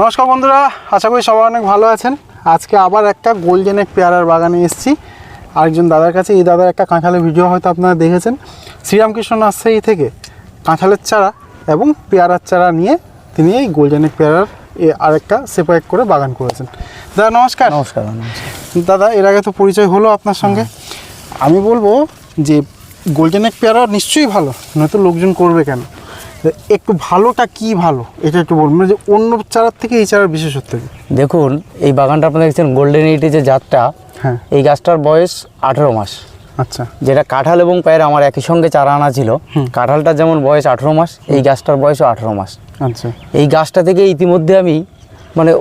নমস্কার বন্ধুরা আশা করি সবাই অনেক ভালো আছেন। আজকে আবার একটা গোল্ডেন এক পেয়ারার বাগানে এসেছি। আরেকজন দাদার কাছে এই দাদার একটা কাঁঠালের ভিডিও হয়তো আপনারা দেখেছেন। শ্রীরামকৃষ্ণ নার্সারি থেকে কাঁঠালের চারা এবং পেয়ারার চারা নিয়ে তিনি এই গোল্ডেন এক পেয়ারার এ আরেকটা সেপারেট করে বাগান করেছেন। দাদা নমস্কার। নমস্কার নমস্কার। দাদা এর আগে তো পরিচয় হলো আপনার সঙ্গে। আমি বলব যে গোল্ডেন এক পেয়ারা নিশ্চয়ই ভালো নয়তো লোকজন করবে কেন? তা একটু ভালোটা কি ভালো? এটা একটু বলুন। মানে যে অন্য চারার থেকে এই চারার বিশেষত্ব দেখুন এই বাগানটা আপনারা দেখছেন গোল্ডেন এইটে যে জাতটা। হ্যাঁ। এই গাছটার বয়স আঠেরো মাস। আচ্ছা। যেটা কাঁঠাল এবং পায়ের আমার একই সঙ্গে চারা আনা ছিল। কাঁঠালটা যেমন বয়স আঠেরো মাস এই গাছটার বয়সও আঠেরো মাস। আচ্ছা। এই গাছটা থেকে ইতিমধ্যে আমি মানে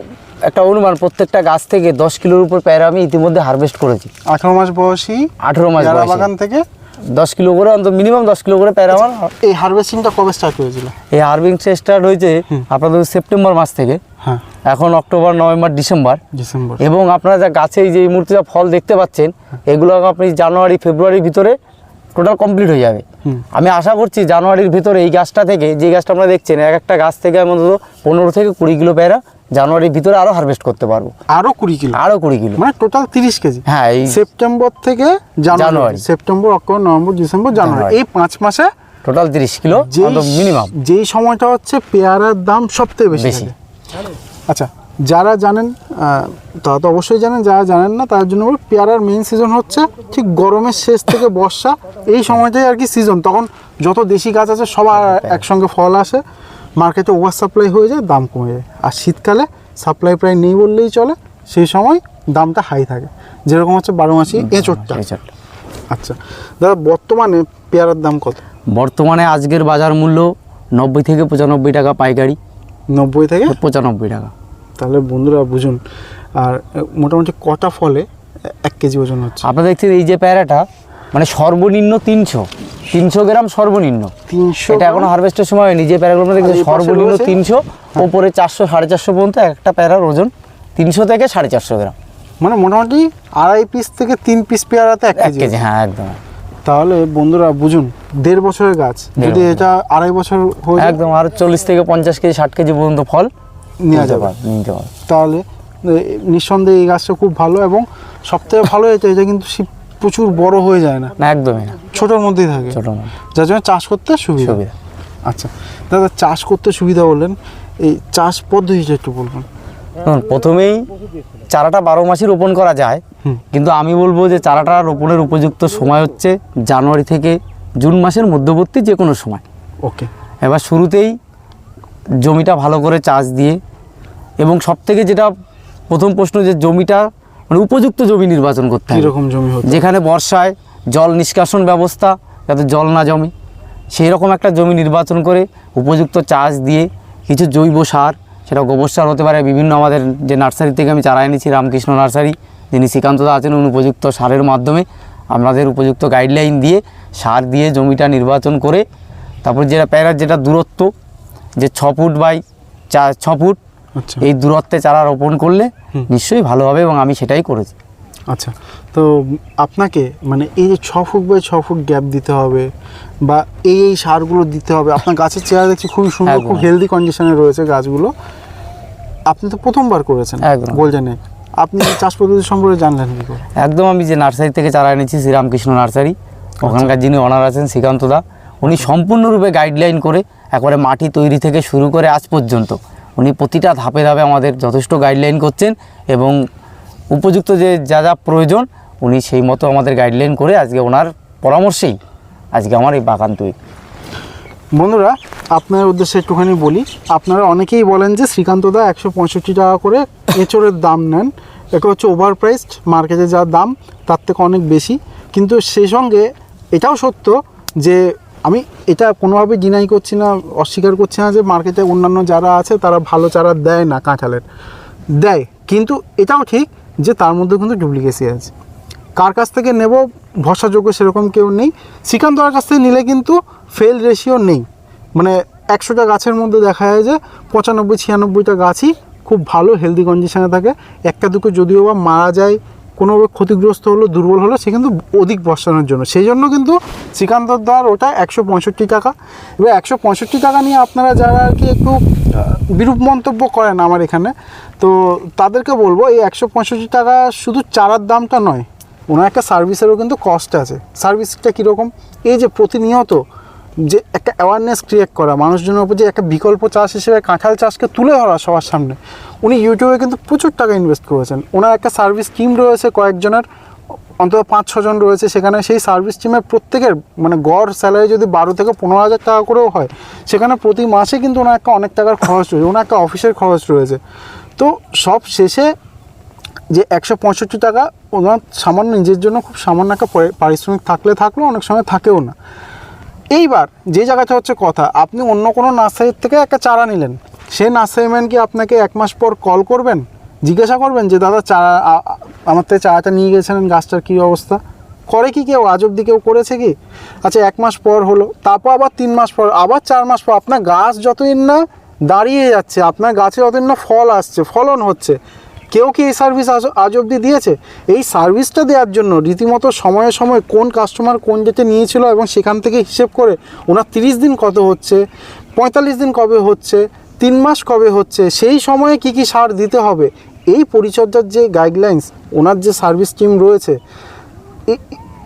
একটা অনুমান প্রত্যেকটা গাছ থেকে দশ কিলোর উপর পেয়ারা আমি ইতিমধ্যে হারভেস্ট করেছি। আঠারো মাস বয়সী আঠেরো মাস বাগান থেকে? দশ কিলো করে অন্তত মিনিমাম দশ কিলো করে প্যারা আমার এই হারভেস্টিংটা কবে স্টার্ট হয়েছিল? এই হার্ভিং স্টার্ট হয়েছে আপনাদের সেপ্টেম্বর মাস থেকে। হ্যাঁ। এখন অক্টোবর নভেম্বর ডিসেম্বর। ডিসেম্বর। এবং আপনারা যা গাছে যে এই মুহূর্তে যা ফল দেখতে পাচ্ছেন এগুলো আপনি জানুয়ারি ফেব্রুয়ারির ভিতরে টোটাল কমপ্লিট হয়ে যাবে। আমি আশা করছি জানুয়ারির ভিতরে এই গাছটা থেকে যে গাছটা আপনারা দেখছেন এক একটা গাছ থেকে আমি অন্তত পনেরো থেকে কুড়ি কিলো পেয়ারা জানুয়ারির ভিতরে আরও হারভেস্ট করতে পারব। আরও কুড়ি কিলো। আরও কুড়ি কিলো। মানে টোটাল তিরিশ কেজি। হ্যাঁ এই সেপ্টেম্বর থেকে January. September October November December January. এই পাঁচ মাসে টোটাল তিরিশ কিলো মিনিমাম যেই সময়টা হচ্ছে পেয়ারার দাম সবথেকে বেশি বেশি। আচ্ছা যারা জানেন তারা তো অবশ্যই জানেন যারা জানেন না তার জন্য পেয়ারার মেইন সিজন হচ্ছে ঠিক গরমের শেষ থেকে বর্ষা। এই সময়টাই আর কি সিজন তখন যত দেশি গাছ আছে সবার একসঙ্গে ফল আসে। মার্কেটে ওভার সাপ্লাই হয়ে যায় দাম কমে যায়। আর শীতকালে সাপ্লাই প্রায় নেই বললেই চলে সেই সময় দামটা হাই থাকে। যেরকম হচ্ছে বারো মাসি এঁচোড়টা। আচ্ছা দাদা বর্তমানে পেয়ারার দাম কত? বর্তমানে আজকের বাজার মূল্য নব্বই থেকে পঁচানব্বই টাকা পাইকারি। নব্বই থেকে? পঁচানব্বই টাকা। তাহলে বন্ধুরা বুঝুন আর মোটামুটি কটা ফলে এক কেজি ওজন হচ্ছে? আপনারা দেখছেন এই যে প্যারাটা মানে সর্বনিম্ন তিনশো। তিনশো গ্রাম সর্বনিম্ন। তিনশো এটা এখনও হারভেস্টের সময় হয়নি। যে প্যারাগুলো পাশে সর্বনিম্ন তিনশো ওপরে চারশো সাড়ে চারশো পর্যন্ত একটা প্যারার ওজন তিনশো থেকে সাড়ে চারশো গ্রাম। মানে মোটামুটি আড়াই পিস থেকে তিন পিস পেয়ারাতে এক কেজি হ্যাঁ একদম। তাহলে বন্ধুরা বুঝুন দেড় বছরের গাছ। যদি এটা আড়াই বছর হয়ে একদম আর চল্লিশ থেকে পঞ্চাশ কেজি ষাট কেজি পর্যন্ত ফল নেওয়া যাবে। পার- নিতে পারবে। তাহলে নিঃসন্দেহে এই গাছটা খুব ভালো এবং সবথেকে ভালো এটা এটা কিন্তু প্রচুর বড় হয়ে যায় না? না একদমই না। ছোটোর মধ্যেই থাকে? ছোটো যার জন্য চাষ করতে সুবিধা। সুবিধা। আচ্ছা দাদা চাষ করতে সুবিধা বললেন এই চাষ পদ্ধতিটা একটু বলবেন। প্রথমেই চারাটা বারো মাসে রোপণ করা যায়। কিন্তু আমি বলব যে চারাটা রোপণের উপযুক্ত সময় হচ্ছে জানুয়ারি থেকে জুন মাসের মধ্যবর্তী যে কোনো সময়। ওকে। এবার শুরুতেই জমিটা ভালো করে চাষ দিয়ে এবং সব থেকে যেটা প্রথম প্রশ্ন যে জমিটা মানে উপযুক্ত জমি নির্বাচন করতে হবে। কীরকম জমি যেখানে বর্ষায় জল নিষ্কাশন ব্যবস্থা যাতে জল না জমে। সেই রকম একটা জমি নির্বাচন করে উপযুক্ত চাষ দিয়ে কিছু জৈব সার সেটা গোবর সার হতে পারে বিভিন্ন আমাদের যে নার্সারি থেকে আমি চারা এনেছি রামকৃষ্ণ নার্সারি যিনি শ্রীকান্তদা আছেন উনি উপযুক্ত সারের মাধ্যমে আমাদের উপযুক্ত গাইডলাইন দিয়ে সার দিয়ে জমিটা নির্বাচন করে তারপর যেটা প্যারার যেটা দূরত্ব যে ছ ফুট বাই চা ছ ফুট এই দূরত্বে চারা রোপণ করলে নিশ্চয়ই ভালো হবে এবং আমি সেটাই করেছি। আচ্ছা তো আপনাকে মানে এই যে ছ ফুট বাই ছ ফুট গ্যাপ দিতে হবে বা এই এই সারগুলো দিতে হবে আপনার গাছের চেহারা দেখছি খুবই সুন্দর খুব হেলদি কন্ডিশনে রয়েছে গাছগুলো। আপনি তো প্রথমবার করেছেন। গোলজানে আপনি চাষ পদ্ধতি সম্পর্কে জানলেন কি করে? একদম আমি যে নার্সারি থেকে চারা এনেছি শ্রীরামকৃষ্ণ নার্সারি। ওখানকার যিনি অনার আছেন শ্রীকান্তদা উনি সম্পূর্ণরূপে গাইডলাইন করে একবারে মাটি তৈরি থেকে শুরু করে আজ পর্যন্ত উনি প্রতিটা ধাপে ধাপে আমাদের যথেষ্ট গাইডলাইন করছেন এবং উপযুক্ত যে, যা যা প্রয়োজন, উনি সেই মতো আমাদের গাইডলাইন করে আজকে ওনার পরামর্শেই আজকে আমার এই বাগান তৈরি বন্ধুরা, আপনার উদ্দেশ্যে একটুখানি বলি, আপনারা অনেকেই বলেন যে শ্রীকান্তদা একশো পঁয়ষট্টি টাকা করে এঁচড়ের দাম নেন। এটা হচ্ছে ওভার প্রাইসড মার্কেটে যা দাম, তার থেকে অনেক বেশি। কিন্তু সেই সঙ্গে এটাও সত্য যে আমি এটা কোনোভাবে ডিনাই করছি না, অস্বীকার করছি না যে মার্কেটে অন্যান্য যারা আছে তারা ভালো চারা দেয় না কাঁঠালের। দেয়, কিন্তু এটাও ঠিক যে তার মধ্যে কিন্তু ডুপ্লিকেসি আছে। কার কাছ থেকে নেব, ভরসাযোগ্য সেরকম কেউ নেই। শ্রীকান্তর কাছ থেকে নিলে কিন্তু ফেল রেশিও নেই। মানে একশোটা গাছের মধ্যে দেখা যায় যে পঁচানব্বই, ছিয়ানব্বইটা গাছই খুব ভালো হেলদি কন্ডিশনে থাকে। একটা দুটো যদিও বা মারা যায় কোনোভাবে ক্ষতিগ্রস্ত হলো, দুর্বল হলো, সে কিন্তু অধিক বসানোর জন্য। সেই জন্য কিন্তু শ্রীকান্তর দ্বার ওটা একশো পঁয়ষট্টি টাকা। এবার একশো পঁয়ষট্টি টাকা নিয়ে আপনারা যারা আর কি একটু বিরূপ মন্তব্য করেন আমার এখানে, তো তাদেরকে বলব, এই একশো পঁয়ষট্টি টাকা শুধু চারার দামটা নয়, ওনার একটা সার্ভিসেরও কিন্তু কস্ট আছে। সার্ভিসটা কীরকম? এই যে প্রতিনিয়ত যে একটা অ্যাওয়ারনেস ক্রিয়েট করা, মানুষজনের উপর যে একটা বিকল্প চাষ হিসেবে কাঁঠাল চাষকে তুলে ধরা সবার সামনে। উনি ইউটিউবে কিন্তু প্রচুর টাকা ইনভেস্ট করেছেন। ওনার একটা সার্ভিস টিম রয়েছে, কয়েকজনের, অন্তত পাঁচ ছজন রয়েছে সেখানে। সেই সার্ভিস টিমের প্রত্যেকের মানে গড় স্যালারি যদি বারো থেকে পনেরো হাজার টাকা করেও হয়, সেখানে প্রতি মাসে কিন্তু ওনার একটা অনেক টাকার খরচ রয়েছে, ওনার একটা অফিসের খরচ রয়েছে। তো সব শেষে যে একশো পঁয়ষট্টি টাকা ওনার সামান্য নিজের জন্য খুব সামান্য একটা পারিশ্রমিক থাকলে থাকলেও অনেক সময় থাকেও না। এইবার যে জায়গাটা হচ্ছে কথা, আপনি অন্য কোনো নার্সারির থেকে একটা চারা নিলেন। সেই নার্সারিম্যান কি আপনাকে এক মাস পর কল করবেন? জিজ্ঞাসা করবেন যে, দাদা, চারা আমার থেকে চারাটা নিয়ে গেছিলেন, গাছটার কী অবস্থা? করে কি কেউ? আজ অব্দি কেউ করেছে কি? আচ্ছা এক মাস পর হলো, তারপর আবার তিন মাস পর, আবার চার মাস পর, আপনার গাছ যতদিন না দাঁড়িয়ে যাচ্ছে, আপনার গাছে যতদিন না ফল আসছে, ফলন হচ্ছে কেউ কি এই সার্ভিস আজ আজ অবধি দিয়েছে? এই সার্ভিসটা দেওয়ার জন্য রীতিমতো সময়ে সময়ে কোন কাস্টমার কোন ডেটে নিয়েছিল এবং সেখান থেকে হিসেব করে ওনার তিরিশ দিন কত হচ্ছে, পঁয়তাল্লিশ দিন কবে হচ্ছে, তিন মাস কবে হচ্ছে, সেই সময়ে কি কি সার দিতে হবে, এই পরিচর্যার যে গাইডলাইন্স ওনার যে সার্ভিস টিম রয়েছে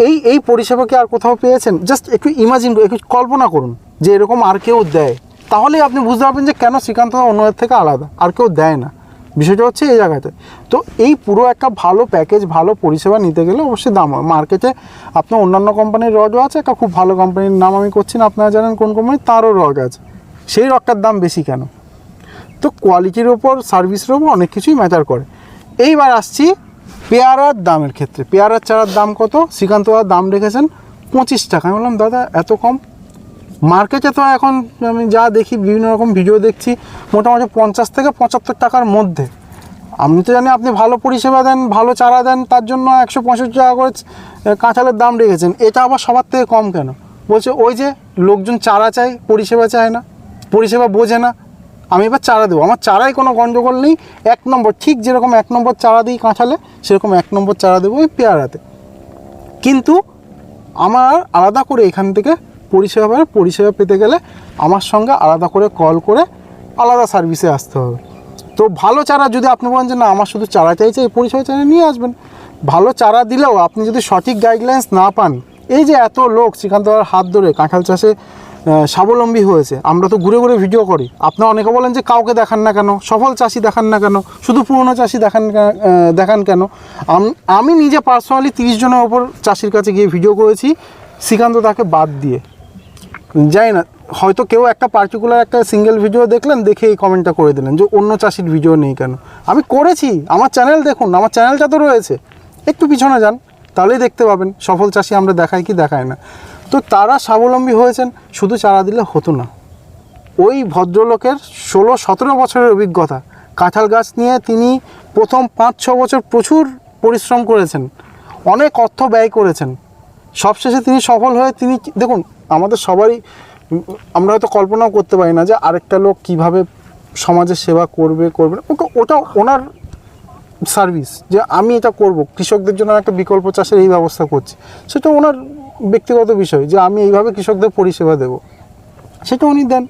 এই এই পরিষেবা কি আর কোথাও পেয়েছেন? জাস্ট একটু ইমাজিন একটু কল্পনা করুন যে এরকম আর কেউ দেয়। তাহলে আপনি বুঝতে পারবেন যে কেন শ্রীকান্ত অন্যদের থেকে আলাদা, আর কেউ দেয় না। বিষয়টা হচ্ছে এই জায়গাতে। তো এই পুরো একটা ভালো প্যাকেজ ভালো পরিষেবা নিতে গেলে অবশ্যই দাম হয়। মার্কেটে আপনার অন্যান্য কোম্পানির রডও আছে, একটা খুব ভালো কোম্পানির নাম আমি করছি না, আপনারা জানেন কোন কোম্পানি তারও রড আছে। সেই রডটার দাম বেশি কেন? তো কোয়ালিটির ওপর সার্ভিসের ওপর অনেক কিছুই ম্যাটার করে। এইবার আসছি পেয়ারার দামের ক্ষেত্রে। পেয়ারার চারার দাম কত? শ্রীকান্ত দাম রেখেছেন পঁচিশ টাকা। আমি বললাম, দাদা, এত কম? মার্কেটে তো এখন আমি যা দেখি বিভিন্ন রকম ভিডিও দেখছি মোটামুটি পঞ্চাশ থেকে পঁচাত্তর টাকার মধ্যে। আপনি তো জানি আপনি ভালো পরিষেবা দেন ভালো চারা দেন তার জন্য একশো পঁয়ষট্টি টাকা করে আহ, কাঁঠালের দাম রেখেছেন। এটা আবার সবার থেকে কম কেন? বলছে ওই যে লোকজন চারা চায় পরিষেবা চায় না পরিষেবা বোঝে না। আমি এবার চারা দেবো। আমার চারাই কোনো গণ্ডগোল নেই। এক নম্বর ঠিক যেরকম এক নম্বর চারা দিই কাঁঠালে সেরকম এক নম্বর চারা দেবো ওই পেয়ারাতে। কিন্তু আমার আলাদা করে এখান থেকে পরিষেবা পাবে পরিষেবা পেতে গেলে আমার সঙ্গে আলাদা করে কল করে আলাদা সার্ভিসে আসতে হবে। তো ভালো চারা যদি আপনি বলেন যে না, আমার শুধু চারা চাইছে, এই পরিষেবা চারা নিয়ে আসবেন। ভালো চারা দিলেও আপনি যদি সঠিক গাইডলাইন্স না পান, এই যে এত লোক শ্রীকান্ত হাত ধরে কাঁঠাল চাষে স্বাবলম্বী হয়েছে, আমরা তো ঘুরে ঘুরে ভিডিও করি। আপনারা অনেকে বলেন যে কাউকে দেখান না কেন, সফল চাষি দেখান না কেন, শুধু পুরনো চাষি দেখান দেখান কেন? আমি নিজে পার্সোনালি তিরিশ জনের ওপর চাষির কাছে গিয়ে ভিডিও করেছি, শ্রীকান্ত তাকে বাদ দিয়ে। জানি না, হয়তো কেউ একটা পার্টিকুলার একটা সিঙ্গেল ভিডিও দেখলেন, দেখে এই কমেন্টটা করে দিলেন যে অন্য চাষির ভিডিও নেই কেন? আমি করেছি, আমার চ্যানেল দেখুন, আমার চ্যানেলটা তো রয়েছে। একটু পিছনে যান, তাহলেই দেখতে পাবেন, সফল চাষি আমরা দেখাই কি দেখায় না। তো তারা স্বাবলম্বী হয়েছেন, শুধু চারা দিলে হতো না। ওই ভদ্রলোকের ষোলো, সতেরো বছরের অভিজ্ঞতা। কাঁঠাল গাছ নিয়ে তিনি প্রথম পাঁচ, ছ বছর প্রচুর পরিশ্রম করেছেন। অনেক অর্থ ব্যয় করেছেন। সবশেষে তিনি সফল হয়ে তিনি, দেখুন আমাদের সবারই, আমরা হয়তো কল্পনাও করতে পারি না যে আরেকটা লোক কীভাবে সমাজের সেবা করবে করবে না। ওটা ওনার সার্ভিস যে আমি এটা করব। কৃষকদের জন্য একটা বিকল্প চাষের এই ব্যবস্থা করছি। সেটা ওনার ব্যক্তিগত বিষয় যে আমি এইভাবে কৃষকদের পরিষেবা দেব। সেটা উনি দেন।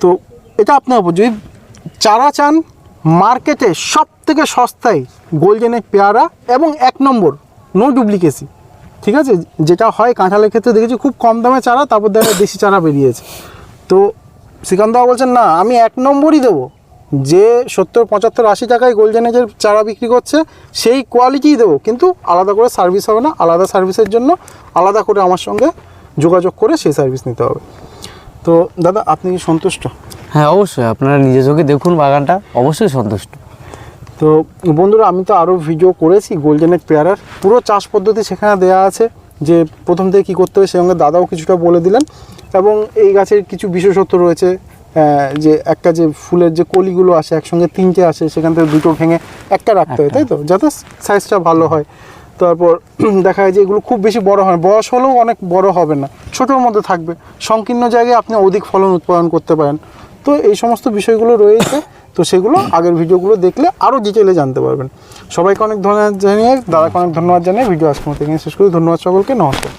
তো এটা আপনার উপর। যদি চারা চান মার্কেটে সব থেকে সস্তায় গোল্ডেনের পেয়ারা এবং এক নম্বর নো ডুপ্লিকেসি ঠিক আছে? যেটা হয় কাঁঠালের ক্ষেত্রে দেখেছি খুব কম দামে চারা, তারপর দেখা দেশি চারা বেরিয়েছে। তো শ্রীকান্ত বাবু বলছেন, না, আমি এক নম্বরই দেবো। যে সত্তর, পঁচাত্তর, আশি টাকায় গোল্ডেনের যে চারা বিক্রি করছে, সেই কোয়ালিটিই দেবো। কিন্তু আলাদা করে সার্ভিস হবে না। আলাদা সার্ভিসের জন্য আলাদা করে আমার সঙ্গে যোগাযোগ করে সেই সার্ভিস নিতে হবে। তো দাদা, আপনি কি সন্তুষ্ট? হ্যাঁ অবশ্যই। আপনারা নিজে চোখে দেখুন বাগানটা। অবশ্যই সন্তুষ্ট। তো বন্ধুরা আমি তো আরও ভিডিও করেছি গোল্ডেনের পেয়ারার পুরো চাষ পদ্ধতি সেখানে দেওয়া আছে যে প্রথম থেকে কী করতে হবে সঙ্গে দাদাও কিছুটা বলে দিলেন। এবং এই গাছের কিছু বিশেষত্ব রয়েছে যে একটা যে ফুলের যে কলিগুলো আসে একসঙ্গে তিনটে আসে সেখান থেকে দুটো ভেঙে একটা রাখতে হয় তাই তো? যাতে সাইজটা ভালো হয়। তারপর দেখা যায় যে এগুলো খুব বেশি বড় হয় বয়স হলেও অনেক বড় হবে না। ছোটোর মধ্যে থাকবে। সংকীর্ণ জায়গায় আপনি অধিক ফলন উৎপাদন করতে পারেন। তো এই সমস্ত বিষয়গুলো রয়েছে। তো সেগুলো আগের ভিডিওগুলো দেখলে আরও ডিটেলে জানতে পারবেন। সবাইকে অনেক ধন্যবাদ জানিয়ে, দাদাকে অনেক ধন্যবাদ জানিয়ে ভিডিও আজকে মতো এখানে শেষ করি। ধন্যবাদ সকলকে, নমস্কার।